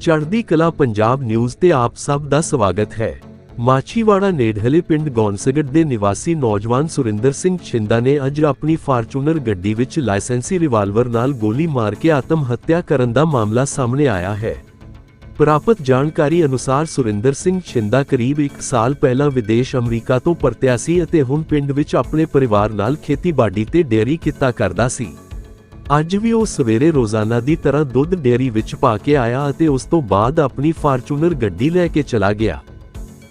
ਚੜ੍ਹਦੀ ਕਲਾ ਪੰਜਾਬ ਨਿਊਜ਼ ਤੇ ਆਪ ਸਭ ਦਾ ਸਵਾਗਤ ਹੈ। ਮਾਛੀਵਾੜਾ ਨੇੜਲੇ ਪਿੰਡ ਗੌਨਸਗੜ ਦੇ ਨਿਵਾਸੀ ਨੌਜਵਾਨ ਸੁਰਿੰਦਰ ਸਿੰਘ ਛਿੰਦਾ ਨੇ ਅੱਜ ਆਪਣੀ ਫਾਰਚੂਨਰ ਗੱਡੀ ਵਿੱਚ ਲਾਇਸੈਂਸੀ ਰਿਵਾਲਵਰ ਨਾਲ ਗੋਲੀ ਮਾਰ ਕੇ ਆਤਮ ਹੱਤਿਆ ਕਰਨ ਦਾ ਮਾਮਲਾ ਸਾਹਮਣੇ ਆਇਆ ਹੈ। ਪ੍ਰਾਪਤ ਜਾਣਕਾਰੀ ਅਨੁਸਾਰ ਸੁਰਿੰਦਰ ਸਿੰਘ ਛਿੰਦਾ ਕਰੀਬ 1 ਸਾਲ ਪਹਿਲਾਂ ਵਿਦੇਸ਼ ਅਮਰੀਕਾ ਤੋਂ ਪਰਤਿਆ ਸੀ ਅਤੇ ਹੁਣ ਪਿੰਡ ਵਿੱਚ ਆਪਣੇ ਪਰਿਵਾਰ ਨਾਲ ਖੇਤੀਬਾੜੀ ਤੇ ਡੇਅਰੀ ਕਿੱਤਾ ਕਰਦਾ ਸੀ। ਅੱਜ ਵੀ ਉਹ ਸਵੇਰੇ ਰੋਜ਼ਾਨਾ ਦੀ ਤਰ੍ਹਾਂ ਦੁੱਧ ਡੇਅਰੀ ਵਿੱਚ ਪਾ ਕੇ ਆਇਆ ਅਤੇ ਉਸ ਤੋਂ ਬਾਅਦ ਆਪਣੀ ਫਾਰਚੂਨਰ ਗੱਡੀ ਲੈ ਕੇ ਚਲਾ ਗਿਆ।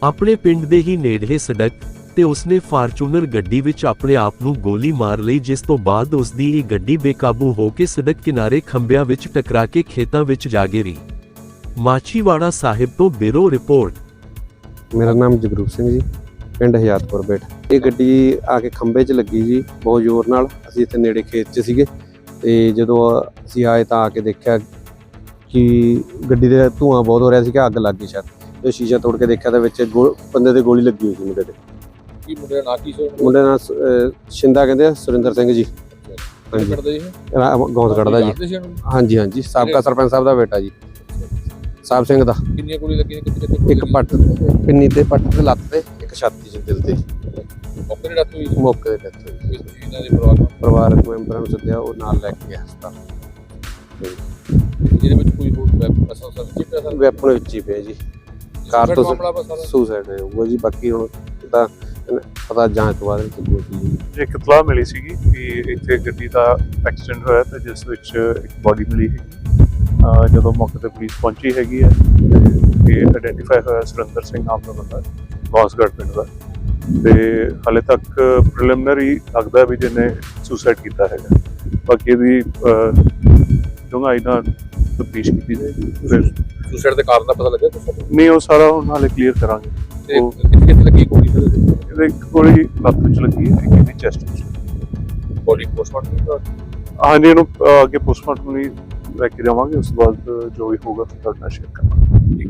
ਆਪਣੇ ਪਿੰਡ ਦੇ ਹੀ ਨੇੜਲੇ ਸੜਕ ਤੇ ਉਸਨੇ ਫਾਰਚੂਨਰ ਗੱਡੀ ਵਿੱਚ ਆਪਣੇ ਆਪ ਨੂੰ ਗੋਲੀ ਮਾਰ ਲਈ, ਜਿਸ ਤੋਂ ਬਾਅਦ ਉਸ ਦੀ ਇਹ ਗੱਡੀ ਬੇਕਾਬੂ ਹੋ ਕੇ ਸੜਕ ਕਿਨਾਰੇ ਖੰਭਿਆਂ ਵਿੱਚ ਟਕਰਾ ਕੇ ਖੇਤਾਂ ਵਿੱਚ ਜਾ ਗਿਰੀ। ਮਾਛੀਵਾੜਾ ਸਾਹਿਬ ਤੋਂ ਬਿਰੋ ਰਿਪੋਰਟ। ਮੇਰਾ ਨਾਮ ਜਗਰੂਪ ਸਿੰਘ ਜੀ, ਪਿੰਡ ਹਯਾਤਪੁਰ ਬੇਟ। ਇਹ ਗੱਡੀ ਆ ਕੇ ਖੰਭੇ 'ਚ ਲੱਗੀ ਜੀ, ਬਹੁਤ ਜ਼ੋਰ ਨਾਲ। ਅਸੀਂ ਇੱਥੇ ਨੇੜੇ ਖੇਤ 'ਚ ਸੀਗੇ। ਤੇ ਜਦੋਂ ਅਸੀਂ ਆਏ ਤਾਂ ਆ ਕੇ ਦੇਖਿਆ ਕਿ ਗੱਡੀ ਦੇ ਧੂਆਂ ਬਹੁਤ ਹੋ ਰਿਹਾ ਸੀ ਕਿ ਅੱਗ ਲੱਗ ਗਈ ਸ਼ਾਇਦ। ਤੇ ਸ਼ੀਸ਼ਾ ਤੋੜ ਕੇ ਦੇਖਿਆ ਤਾਂ ਵਿੱਚ ਗੋ- ਬੰਦੇ ਦੇ ਗੋਲੀ ਲੱਗੀ ਹੋਈ ਸੀ ਮੁੰਡੇ ਦੇ। ਕੀ ਮੁੰਡੇ ਦਾ ਨਾਂ ਕੀ ਸੀ ਮੁੰਡੇ ਦਾ ਨਾਂ ਸ- ਅਹ ਸ਼ਿੰਦਾ ਕਹਿੰਦੇ ਆ ਸੁਰਿੰਦਰ ਸਿੰਘ ਜੀ। ਹਾਂਜੀ। ਕਰਦੇ ਜੀ ਕੱਢਦਾ ਜੀ? ਹਾਂਜੀ ਹਾਂਜੀ। ਸਾਬਕਾ ਸਰਪੰਚ ਸਾਹਿਬ ਦਾ ਬੇਟਾ ਜੀ। ਸਾਹਿਬ ਸਿੰਘ ਦਾ। ਕਿੰਨੀਆਂ ਗੋਲੀ ਲੱਗੀਆਂ ਕਿੱਥੇ ਕਿੱਥੇ ਗੋਲੀ ਇੱਕ ਲੱਗੀ? ਪੱਟ ਪਿੰਨੀ ਤੇ ਪੱਟ ਤੇ ਲੱਤ ਤੇ ਇੱਕ ਛਾਤੀ 'ਚ ਦਿਲ ਤੇ। ਮੌਕੇ ਤੇ ਡੈਥ ਹੋਈ ਮੌਕੇ ਤੇ death ਹੋਈ। ਇਹਨਾਂ ਦੇ ਪਰਿਵਾਰ ਪਰਿਵਾਰਕ ਮੈਂਬਰਾਂ ਨੂੰ ਸੱਦਿਆ ਉਹ ਨਾਲ ਲੈ ਕੇ ਗਿਆ ਹਸਪਤਾਲ। ਜਿਹਦੇ ਵਿੱਚ ਕੋਈ ਹੋਰ ਅਸਲ ਸਰ ਜੀ ਪੈਸਾ ਵੈਪਨ ਵਿੱਚ ਹੀ ਪਿਆ ਜੀ। ਕਾਰ ਤੋਂ ਸੁਸਾਈਡ ਹੈ ਉਹ ਜੀ ਬਾਕੀ ਹੁਣ ਤਾਂ ਪਤਾ ਜਾਂਚ ਤੋਂ ਬਾਅਦ ਵਿੱਚ ਬੋਲੀ ਇੱਕ ਇਤਲਾਹ ਮਿਲੀ ਸੀਗੀ ਕਿ ਇੱਥੇ ਗੱਡੀ ਦਾ ਐਕਸੀਡੈਂਟ ਹੋਇਆ ਤੇ ਜਿਸ ਵਿੱਚ ਇੱਕ ਬਾਡੀ ਮਿਲੀ ਅਹ ਜਦੋਂ ਮੌਕੇ ਤੇ ਪੁਲਿਸ ਪਹੁੰਚੀ ਹੈਗੀ ਹੈ ਤੇ ਇਹ ਆਇਡੈਂਟੀਫਾਈ ਹੋਇਆ ਸੁਰਿੰਦਰ ਸਿੰਘ ਨਾਮ ਦਾ ਬੰਦਾ ਗੌਸਗੜ੍ਹ ਪਿੰਡ ਦਾ। ਤੇ ਹਾਲੇ ਤੱਕ ਪ੍ਰੀਲਿਮਿਨਰੀ ਲੱਗਦਾ ਵੀ ਜਿਹਨੇ ਸੁਸਾਈਡ ਕੀਤਾ ਹੈਗਾ। ਬਾਕੀ ਇਹਦੀ ਡੂੰਘਾਈ ਨਾਲ ਤਫਤੀਸ਼ ਕੀਤੀ ਜਾਏਗੀ। ਫਿਰ ਸੁਸਾਈਡ ਦੇ ਕਾਰਨ ਦਾ ਪਤਾ ਲੱਗਿਆ ਕੁਛ? ਨਹੀਂ ਉਹ ਸਾਰਾ ਹੁਣ ਹਾਲੇ ਕਲੀਅਰ ਕਰਾਂਗੇ। ਤੇ ਕਿੱਥੇ ਲੱਗੀ ਗੋਲੀ ਫਿਰ ਇਹਦੇ? ਇੱਕ ਗੋਲੀ ਲੱਤ ਵਿੱਚ ਲੱਗੀ ਹੈ ਇੱਕ ਇਹਦੀ ਚੈਸਟ ਵਿੱਚ। ਬੋਡੀ ਪੋਸਟਮਾਰਟਮ ਦਾ ਹਾਂਜੀ ਇਹਨੂੰ ਅੱਗੇ ਪੋਸਟਮਾਰਟਮ ਲਈ ਲੈ ਕੇ ਜਾਵਾਂਗੇ ਉਸ ਤੋਂ ਬਾਅਦ ਜੋ ਵੀ ਹੋਊਗਾ ਤੁਹਾਡੇ ਨਾਲ ਸ਼ੇਅਰ ਕਰਾਂਗੇ।